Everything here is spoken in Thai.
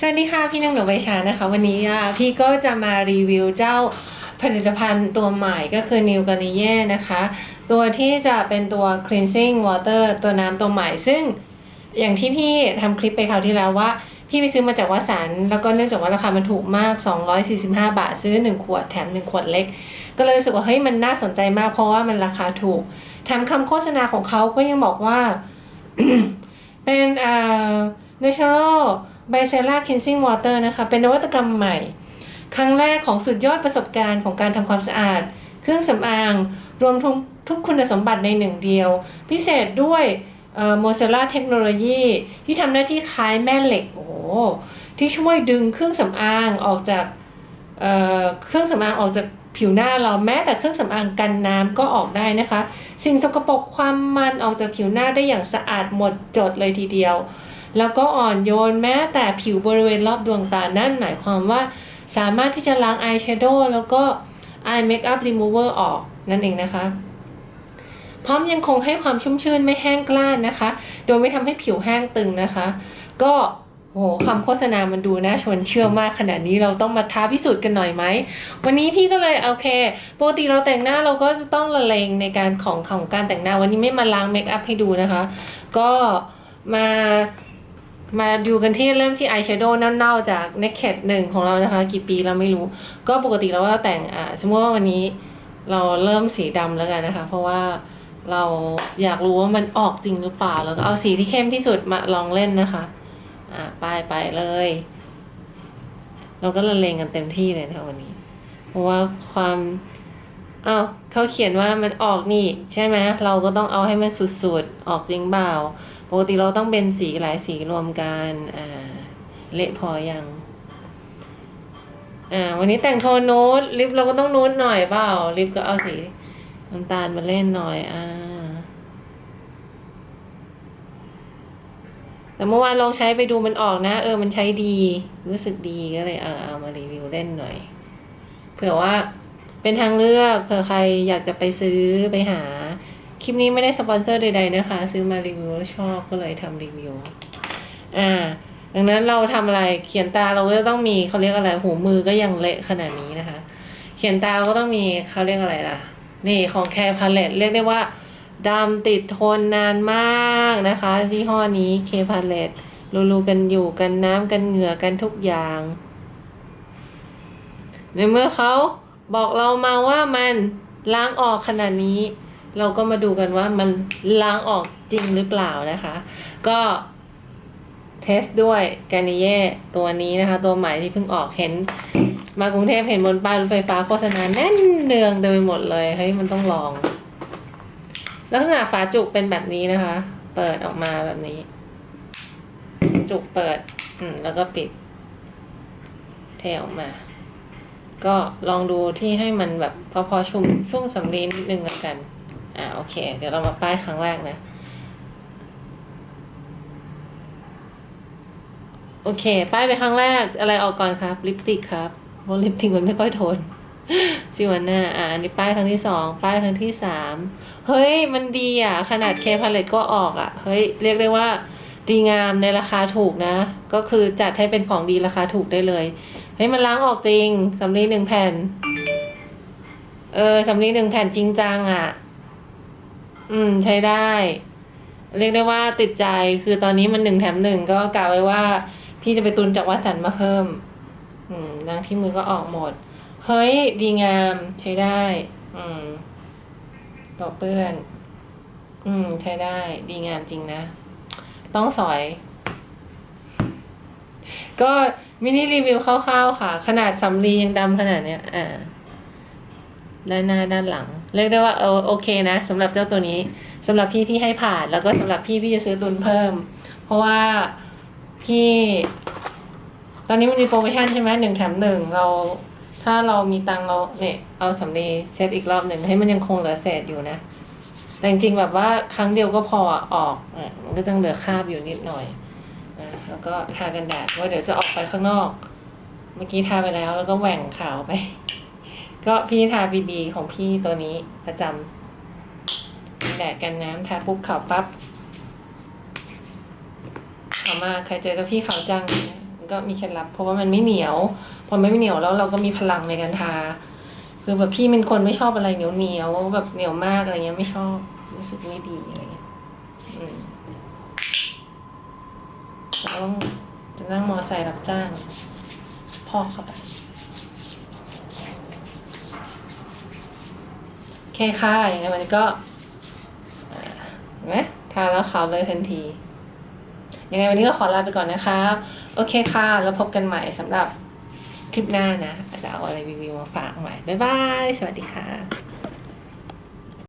สวัสดีค่ะ พี่นางหนูใบชานะคะ วันนี้พี่ก็จะมารีวิวเจ้าผลิตภัณฑ์ตัวใหม่ก็คือ New g a r n i e r นะคะ ตัวที่จะเป็นตัว cleansing water ตัวน้ำตัวใหม่ ซึ่งอย่างที่พี่ทำคลิปไปคราวที่แล้วว่า พี่ไปซื้อมาจากวัสันแล้วก็เนื่องจากว่าราคามันถูกมาก 245 บาท ซื้อ 1 ขวดแถม 1 ขวดเล็ก ก็เลยรู้สึกว่าเฮ้ยมันน่าสนใจมากเพราะว่ามันราคาถูกแถมคำโฆษณาของเขาก็ยังบอกว่าเป็นเอ่อ natural b i c e l l a cleansing water นะคะ เป็นนวัตกรรมใหม่ ครั้งแรกของสุดยอดประสบการณ์ของการทำความสะอาด เครื่องสำอาง รวมทุกทุกคุณสมบัติในหนึ่งเดียว พิเศษด้วยโมเซล่าเทคโนโลยีที่ทำหน้าที่คล้ายแม่เหล็ก โอ้ที่ช่วยดึงเครื่องสำอางออกจากเเครื่องสำอางออกจากผิวหน้าเราแม้แต่เครื่องสำอางกันน้ำก็ออกได้นะคะ สิ่งสกปรกความมันออกจากผิวหน้าได้อย่างสะอาดหมดจดเลยทีเดียว แล้วก็อ่อนโยนแม้แต่ผิวบริเวณรอบดวงตานั่นหมายความว่า สามารถที่จะล้างอายแชโดว์แล้วก็ eye makeup remover ออกนั่นเองนะคะ พร้อมยังคงให้ความชุ่มชื่นไม่แห้งกล้านนะคะ โดยไม่ทำให้ผิวแห้งตึงนะคะ ก็โหคำโฆษณามันดูน่าชวนเชื่อมากขนาดนี้เราต้องมาท้าพิสูจน์กันหน่อยไหม วันนี้พี่ก็เลยโอเคปกติเราแต่งหน้าเราก็จะต้องละเลงในการของของการแต่งหน้า วันนี้ไม่มาล้างเมคอัพให้ดูนะคะ ก็มา มาดูกันที่เริ่มที่อายแชโดว์เน่าๆจาก Naked หนึ่งของเรานะคะ กี่ปีเราไม่รู้ ก็ปกติเราก็แต่งอ่าสมมติว่าวันนี้เราเริ่มสีดำแล้วกันนะคะ เพราะว่าเราอยากรู้ว่ามันออกจริงหรือเปล่า แล้วก็เอาสีที่เข้มที่สุดมาลองเล่นนะคะ อ่าไปไปเลย เราก็ละเลงกันเต็มที่เลยนะคะวันนี้ เพราะว่าความ อ้าวเขาเขียนว่ามันออกนี่ใช่ไหมเราก็ต้องเอาให้มันสุดๆ ออกจริงเปล่าปกติเราต้องเป็นสีหลายสีรวมกันอ่าเละพอยังอ่าวันนี้แต่งโทนนูดลิปเราก็ต้องนูดหน่อยเปล่าลิปก็เอาสีน้ำตาลมาเล่นหน่อยอ่าแต่เมื่อวานลองใช้ไปดูมันออกนะ เออมันใช้ดี รู้สึกดีก็เลยเอาเอามารีวิวเล่นหน่อย เผื่อว่า เป็นทางเลือกเผื่อใครอยากจะไปซื้อไปหา คลิปนี้ไม่ได้สปอนเซอร์ใดๆนะคะ ซื้อมารีวิวแล้วชอบก็เลยทำรีวิว อ่า ดังนั้นเราทำอะไรเขียนตาเราก็ต้องมีเขาเรียกอะไรหูมือก็ยังเละขนาดนี้นะคะ เขียนตาเราก็ต้องมีเขาเรียกอะไรล่ะ นี่ของแคร์พาเลตเรียกได้ว่าดำติดทนนานมากนะคะยี่ห้อนี้เคพาเลตรู้ๆกันอยู่กันน้ำกันเหงื่อกันทุกอย่าง ในเมื่อเขา บอกเรามาว่ามันล้างออกขนาดนี้ เราก็มาดูกันว่ามันล้างออกจริงหรือเปล่านะคะ ก็เทสด้วยกานิเย่ตัวนี้นะคะ ตัวใหม่ที่เพิ่งออกเห็น มากรุงเทพเห็นบนป้ายรถไฟฟ้าโฆษณาแน่นเนืองเต็มไปหมดเลยเฮ้ยมันต้องลอง ลักษณะฝาจุกเป็นแบบนี้นะคะ เปิดออกมาแบบนี้ จุกเปิด อืมแล้วก็ปิด เทออกมา ก็ลองดูที่ให้มันแบบพอพอชุ่มชุ่มสำลีนิดนึงแล้วกัน อ่าโอเค เดี๋ยวเรามาป้ายครั้งแรกนะ โอเค ป้ายไปครั้งแรกอะไรออกก่อนครับ ลิปติกครับเพราะลิปติกมันไม่ค่อยทนซิวันน่าอ่าอันนี้ป้ายครั้งที่สองป้ายครั้งที่สามเฮ้ย มันดีอะ ขนาดเคพาเลตก็ออกอะ เฮ้ย เรียกได้ว่า ดีงามในราคาถูกนะ ก็คือจัดให้เป็นของดีราคาถูกได้เลย เฮ้ยมันล้างออกจริงสำลีหนึ่งแผ่น เออสำลีหนึ่งแผ่นจริงจังอะ อืม ใช้ได้ เรียกได้ว่าติดใจคือตอนนี้มันหนึ่งแถมหนึ่งก็กะไว้ว่า พี่จะไปตุนจากวัสันมาเพิ่ม อืมล้างที่มือก็ออกหมด เฮ้ย ดีงามใช้ได้ อืมต่อเปื้อน อืม ใช้ได้ ดีงามจริงนะ ต้องสอย ก็มินิรีวิวคร่าวๆค่ะ ขนาดสำลียังดำขนาดเนี้ยอ่าด้านหน้าด้านหลัง เรียกได้ว่าเออโอเคนะสำหรับเจ้าตัวนี้สำหรับพี่พี่ให้ผ่าน แล้วก็สำหรับพี่พี่จะซื้อตุนเพิ่ม เพราะว่าพี่ ตอนนี้มันมีโปรโมชั่นใช่ไหมหนึ่งแถมหนึ่งเรา ถ้าเรามีตังเราเนี่ยเอาสำลีเซตอีกรอบหนึ่งให้มันยังคงเหลือเศษอยู่นะแต่จริงๆแบบว่าครั้งเดียวก็พอออกอะมันก็ต้องเหลือคราบอยู่นิดหน่อย แล้วก็ทากันแดดเพราเดี๋ยวจะออกไปข้างนอก เมื่อกี้ทาไปแล้ว แล้วก็แหว่งขาวไป ก็พี่ทาบีบีของพี่ตัวนี้ประจำแดดกันน้ำทาปุ๊บขาวปั๊บขาวมากใครเจอกับพี่ขาวจังก็มีเคล็ดลับเพราะว่ามันไม่เหนียว พอไม่เหนียวแล้วเราก็มีพลังในการทา คือแบบพี่เป็นคนไม่ชอบอะไรเหนียวเหนียวแบบเหนียวมากอะไรเงี้ยไม่ชอบรู้สึกไม่ดีอะไรเงี้ยอืม เราต้องจะนั่งมอไซค์รับจ้าง พ่อเข้าไปโอเคค่ะอย่างไงมันก็เห็นไหมทาแล้วขาวเลยทันที ยังไงวันนี้ก็ขอลาไปก่อนนะคะ โอเคค่ะ แล้วพบกันใหม่สำหรับคลิปหน้านะจจะเอาอะไรรีวิวมาฝากใหม่ บ๊ายบาย สวัสดีค่ะ